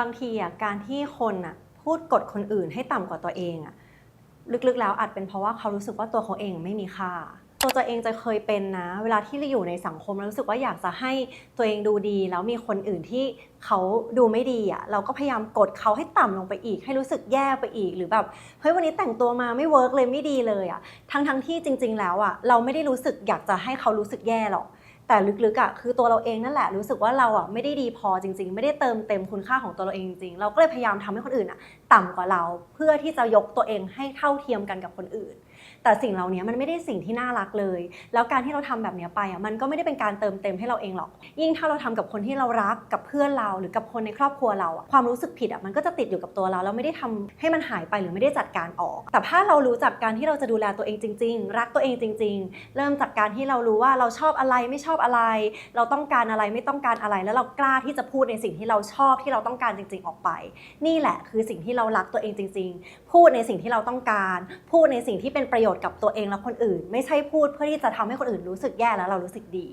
บางทีอะการที่คนอะพูดกดคนอื่นให้ต่ำกว่าตัวเองอะลึกๆแล้วอาจเป็นเพราะว่าเขารู้สึกว่าตัวเขาเองไม่มีค่า ตัวตัวเองจะเคยเป็นนะ เวลาที่เราอยู่ในสังคมแล้วรู้สึกว่าอยากจะให้ตัวเองดูดี แล้วมีคนอื่นที่เขาดูไม่ดีอะเราก็พยายามกดเขาให้ต่ำลงไปอีก ให้รู้สึกแย่ไปอีกหรือแบบเฮ้ยวันนี้แต่งตัวมาไม่เวิร์กเลยไม่ดีเลยอะทั้งทั้งๆที่จริง ๆ แล้วอะเราไม่ได้รู้สึกอยากจะให้เขารู้สึกแย่หรอก แต่ลึกๆอะคือตัวเราเองนั่นแหละรู้สึกว่าเราอะไม่ได้ดีพอจริง ๆ ไม่ได้เติมเต็มคุณค่าของตัวเราเองจริงเราก็เลยพยายามทำให้คนอื่นอะต่ำกว่าเราเพื่อที่จะยกตัวเองให้เท่าเทียมกันกับคนอื่น แต่สิ่งเหล่านี้มันไม่ได้สิ่งที่น่ารักเลย แล้วการที่เราทำแบบเนี้ยไปอะมันก็ไม่ได้เป็นการเติมเต็มให้เราเองหรอก ยิ่งถ้าเราทำกับคนที่เรารักกับเพื่อนเรา หรือกับคนในครอบครัวเราอะความรู้สึกผิดอะมันก็จะติดอยู่กับตัวเราแล้วไม่ได้ทำให้มันหายไปหรือไม่ได้จัดการออก แต่ถ้าเรารู้จักการที่เราจะดูแลตัวเองจริง ๆ รักตัวเองจริง ๆ เริ่มจากการที่เรารู้ว่าเราชอบอะไรไม่ชอบอะไร เราต้องการอะไรไม่ต้องการอะไร แล้วเรากล้าที่จะพูดในสิ่งที่เราชอบที่เราต้องการจริง ๆ ออกไป นี่แหละคือสิ่งที่เรารักตัวเองจริง ๆ พูดในสิ่งที่เราต้องการ พูดในสิ่งที่เป็นประโยชน์กับตัวเองและคนอื่น ไม่ใช่พูดเพื่อที่จะทำให้คนอื่นรู้สึกแย่แล้วเรารู้สึกดี